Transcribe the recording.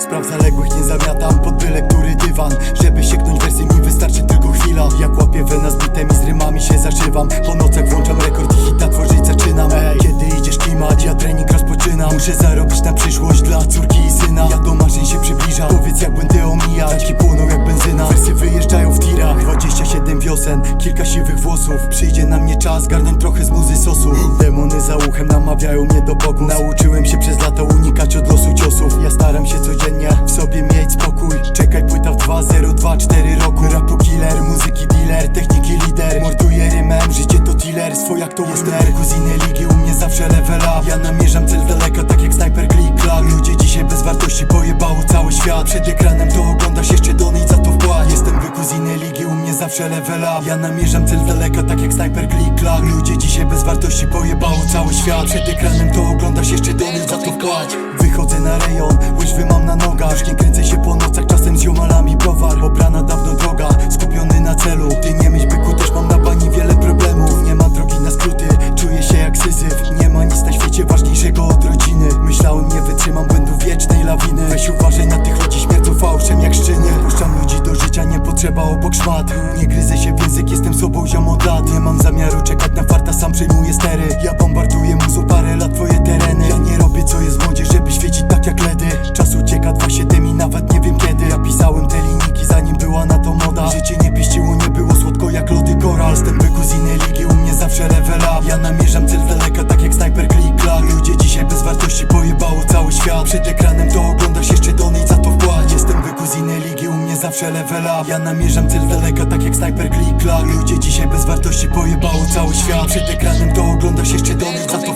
Spraw zaległych nie zamiatam pod byle który dywan. Żeby sięgnąć wersy mi wystarczy tylko chwila. Jak łapię wena z bitem i z rymami się zażywam Po nocach włączam rekord i hita tworzyć zaczynam. Ej, kiedy idziesz klimać, ja trening rozpoczynam. Muszę zarobić na przyszłość dla córki i syna. Ja do marzeń się przybliżam, powiedz jak będę omijać. Taki płoną jak benzyna, wersy wyjeżdżają w tirach. 27 wiosen, kilka siwych włosów. Przyjdzie na mnie czas, garnąć trochę z muzy sosu. Demony za uchem namawiają mnie do pokus. Nauczyłem się przez lata unikać od losu ciosów winner Kuziny ligi u mnie zawsze level up. Ja namierzam cel z daleka, tak jak snajper klik klak Ludzie dzisiaj bez wartości pojebało cały świat. Przed ekranem to oglądasz jeszcze do niej za to wkład Jestem wy kuziny ligi u mnie zawsze level up. Ja namierzam cel z daleka, tak jak snajper klik klak Ludzie dzisiaj bez wartości pojebało cały świat. Przed ekranem to oglądasz jeszcze do niej za to wkład Wychodzę na rejon, łyżwy mam na nogach. Nie kręcę się po nocach, czasem z ziomalami browar. Obrana potrzeba obok szmat Nie gryzę się w język, jestem sobą ziom od lat Nie mam zamiaru czekać na farta, sam przejmuję stery. Ja bombarduję muzu parę lat twoje tereny. Ja nie robię co jest w modzie, żeby świecić tak jak ledy. Czas ucieka 2-7 i nawet nie wiem kiedy. Ja pisałem te linijki zanim była na to moda. Życie nie pieściło, nie było słodko jak lody koral. Jestem byku z innej ligi, u mnie zawsze level up. Ja namierzam cel z daleka, tak jak snajper klik klak Ludzie dzisiaj bez wartości pojebało cały świat. Przed zawsze level up Ja namierzam cel z daleka, tak jak snajper klik klak Ludzie dzisiaj bez wartości pojebało cały świat. Przed ekranem to oglądasz jeszcze do niej za to